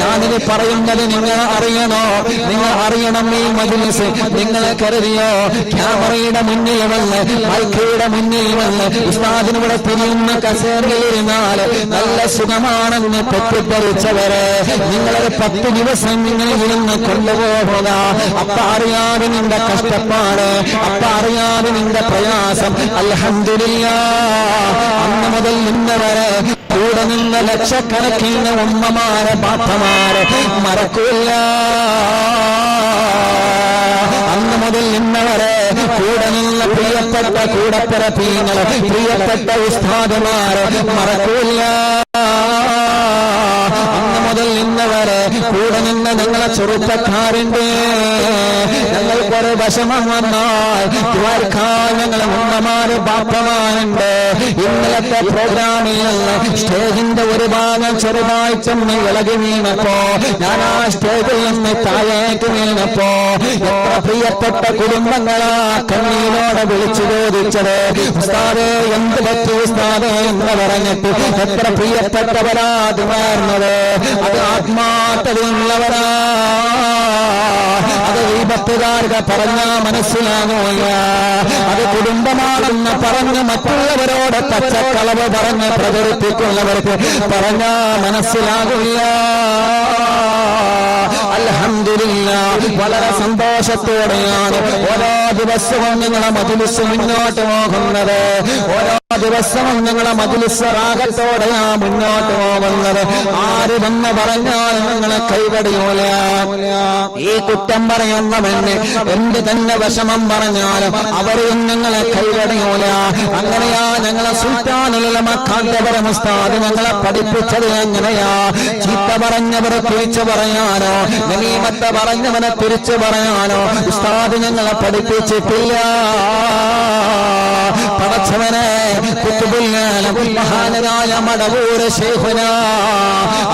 ഞാനിത് പറയുന്നത് നിങ്ങൾ അറിയണോ? നിങ്ങൾ അറിയണം ഈ മജിലിസ്. നിങ്ങൾ കരുതിയോ? ക്യാമറയുടെ മുന്നിൽ വന്ന് മൈക്കയുടെ മുന്നിൽ വന്ന് ഉസ്താദിനിവിടെ തിരിയുന്ന കസേരയിലിരുന്നാൽ നല്ല സുഖമാണെന്ന് തെറ്റിദ്ധരിച്ചവരെ നിങ്ങളൊരു പത്ത് ദിവസം നിങ്ങൾ ഇരുന്ന് കൊണ്ടുപോകുക അപ്പ അറിയാതെ നിന്റെ കഷ്ടപ്പാട് അപ്പ അറിയാതെ നിന്റെ പ്രയാസം. അല്ല അന്ന് മുതൽ ഇന്ന് ലക്ഷക്കണക്കിന് ഉമ്മമാരെ ബാപ്പമാരെ മറക്കൂല്ല അന്ന് മുതൽ നിന്നവരെ വരെ കൂടെ നിന്ന് പ്രിയപ്പെട്ട കൂടപ്പിറപ്പീങ്ങൾ പ്രിയപ്പെട്ട ഉസ്താദമാരെ മറക്കൂല്ല അന്ന് മുതൽ നിന്നവരെ വരെ കൂടെ നിന്ന് നിങ്ങളെ ചെറുപ്പക്കാരുണ്ട്. ഞങ്ങൾക്കൊരു വിഷമം വന്നാൽ ഞങ്ങളെ ഉമ്മമാര് പാപ്പമാരുണ്ട്. ഇന്നലത്തെ പ്രോഗ്രാമിൽ നിന്ന് ഒരു ചെറുതായി ചെന്ന് ഇളകി വീണപ്പോ ഞാൻ ആ സ്റ്റേജിൽ നിന്ന് താഴേക്ക് വീണപ്പോ എത്ര പ്രിയപ്പെട്ട കുടുംബങ്ങളാ കണ്ണീരോടെ വിളിച്ചു ചോദിച്ചത്. ഉസ്താദേ എന്ത് പറ്റി ഉസ്താദേ എന്ന് പറഞ്ഞിട്ട് എത്ര പ്രിയപ്പെട്ടവരാ അത് മാറുന്നത് അത് ആത്മാർത്ഥതയുള്ളവരാ. വിപത്തുകാരുടെ പറഞ്ഞാ മനസ്സിലാകുന്നില്ല അത് കുടുംബമാണെന്ന് പറഞ്ഞ് മറ്റുള്ളവരോട് പച്ചക്കളവ് പറഞ്ഞ് പ്രചരിപ്പിക്കുന്നവർക്ക് പറഞ്ഞാ മനസ്സിലാകില്ല വളരെ സന്തോഷത്തോടെയാണ് ഓരോ ദിവസവും നിങ്ങളെ മതിലിസ് മുന്നോട്ട് പോകുന്നത്. ഓരോ ദിവസവും നിങ്ങളെ ആ മുന്നോട്ട് പോകുന്നത്. ആര് വന്ന് പറഞ്ഞാൽ നിങ്ങളെ കൈകടിയൂല ഈ കുറ്റം പറയുന്നവന് എന്ത് തന്നെ വിഷമം പറഞ്ഞാലും അവരെയും നിങ്ങളെ കൈകടിയൂല അങ്ങനെയാ ഞങ്ങളെ സുൽത്താനുള്ള മക്കാന്തപരം ഉസ്താദ് ഞങ്ങളെ പഠിപ്പിച്ചത് എങ്ങനെയാ ചീത്ത പറഞ്ഞവരെ തിരിച്ചു പറയാനോ ഗനീമത്ത് പറഞ്ഞവനെ തിരിച്ചു പറയാനോ ഉസ്താദ് ഞങ്ങളെ പഠിപ്പിച്ചിട്ടില്ല. പടച്ചവനെ മഹാനരായ മടവൂര് ശേഖുന.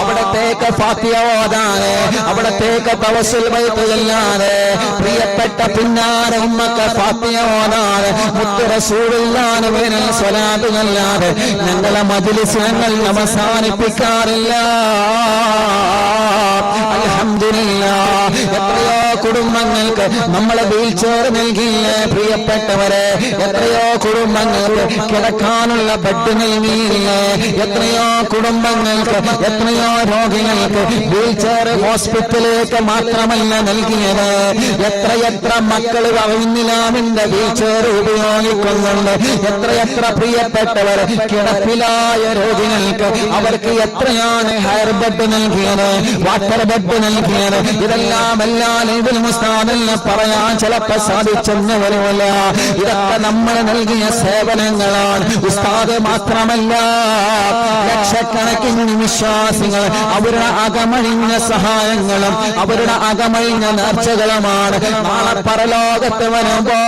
അവിടത്തേക്ക് ഫാത്തിയ ഓതാതെ അവിടത്തേക്ക് തവസുൽ ബൈത്ത് ചെല്ലാതെ പ്രിയപ്പെട്ട പിന്നാരെ ഉമ്മക്ക് ഫാത്തിയ ഓതാതെ മുത്ത് റസൂലുള്ളാന് വേനൽ സ്വലാത്ത് ചെല്ലാതെ ഞങ്ങളെ മജിലിസ് ഞങ്ങൾ അവസാനിപ്പിക്കാറില്ല. അലഹമില്ല എത്രയോ കുടുംബങ്ങൾക്ക് നമ്മളെ വീൽ ചെയർ നൽകിയില്ലേ പ്രിയപ്പെട്ടവരെ? എത്രയോ കുടുംബങ്ങൾക്ക് കിടക്കാനുള്ള ബെഡ് നൽകിയില്ലേ? എത്രയോ കുടുംബങ്ങൾക്ക് എത്രയോ രോഗികൾക്ക് വീൽ ചെയർ ഹോസ്പിറ്റലിലേക്ക് മാത്രമല്ല നൽകിയത്. എത്രയെത്ര മക്കൾ വൈന്നിലാമിന്റെ വീൽ ചെയർ ഉപയോഗിക്കുന്നുണ്ട്. എത്രയെത്ര പ്രിയപ്പെട്ടവർ കിടപ്പിലായ രോഗികൾക്ക് അവർക്ക് എത്രയാണ് ഹയർ ബെഡ് നൽകിയത്? വാട്ടർ ബെഡ് നൽകിയത്? ഇതെല്ലാം എല്ലാ ലൈബിൽ മുസ്താദിന് പറയാൻ ചിലപ്പോ സാധിച്ചെന്ന് വരുമല്ല ഇതൊക്കെ നമ്മൾ നൽകിയ സേവനങ്ങളാണ്. ഉസ്താദ് മാത്രമല്ല ലക്ഷക്കണക്കിന് വിശ്വാസികൾ അവരുടെ അകമഴിഞ്ഞ സഹായങ്ങളും അവരുടെ അകമഴിഞ്ഞ നേർച്ചകളുമാണ്. നാളെ പരലോകത്ത് വരുമ്പോ